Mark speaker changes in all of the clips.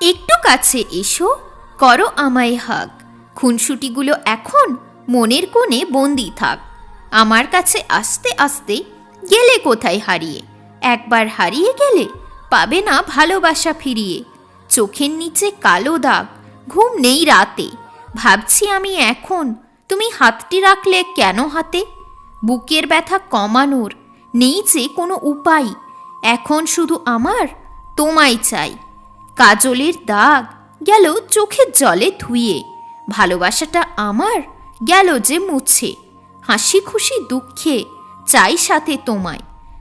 Speaker 1: একটু কাছে এসো, করো আমায় হাক। খুনসুটিগুলো এখন মনের কোণে বন্দি থাক। আমার কাছে আসতে আসতে গেলে কোথায় হারিয়ে? একবার হারিয়ে গেলে পাবে না ভালোবাসা ফিরিয়ে। চোখের নিচে কালো দাগ, ঘুম নেই রাতে। ভাবছি আমি এখন তুমি হাতটি রাখলে কেন হাতে? বুকের ব্যথা কমানোর নেই যে কোনো উপায়। এখন শুধু আমার, তোমায় চাই। কাজলের দাগ গেল চোখের জলে ধুয়ে। ভালোবাসাটা আমার গেল যে মুছে। হাসি খুশি দুঃখে চাই সাথে তোমায়।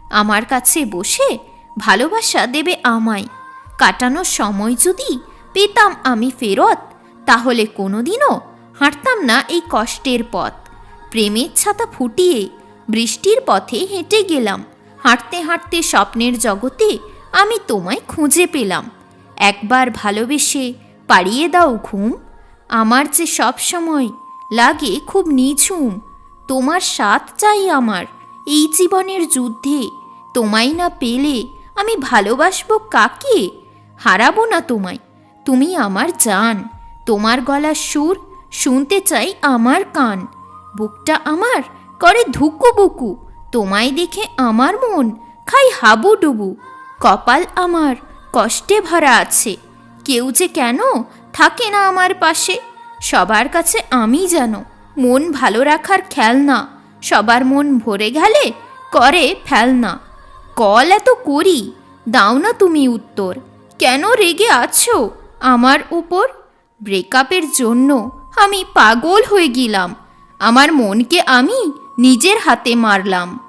Speaker 1: আমার কাছে বসে ভালোবাসা দেবে আমায়। কাটানোর সময় যদি পেতাম আমি ফেরত, তাহলে কোনোদিনও হাঁটতাম না এই কষ্টের পথ। প্রেমের ছাতা ফুটিয়ে বৃষ্টির পথে হেঁটে গেলাম। হাঁটতে হাঁটতে স্বপ্নের জগতে আমি তোমায় খুঁজে পেলাম। একবার ভালোবেসে পাড়িয়ে দাও ঘুম। আমার যে সব সময় লাগে খুব নিঝুম। তোমার সাথ চাই আমার। এই জীবনের যুদ্ধে তোমায় না পেলে আমি ভালোবাসবো কাকে? হারাবো না তোমায়। তুমি আমার জান। তোমার গলার সুর শুনতে চাই আমার কান। বুকটা আমার করে ধুকু বুকু তোমায় দেখে আমার মন খাই হাবু ডুবু কপাল আমার কষ্টে ভরা আছে। কেউ যে কেন থাকে না আমার পাশে? সবার কাছে আমি যেন মন ভালো রাখার খেলনা। সবার মন ভরে গেলে করে ফেলনা। কল এত করি, দাও না তুমি উত্তর। কেন রেগে আছো আমার উপর? ব্রেকআপের জন্য আমি পাগল হয়ে গেলাম। আমার মনকে আমি নিজের হাতে মারলাম।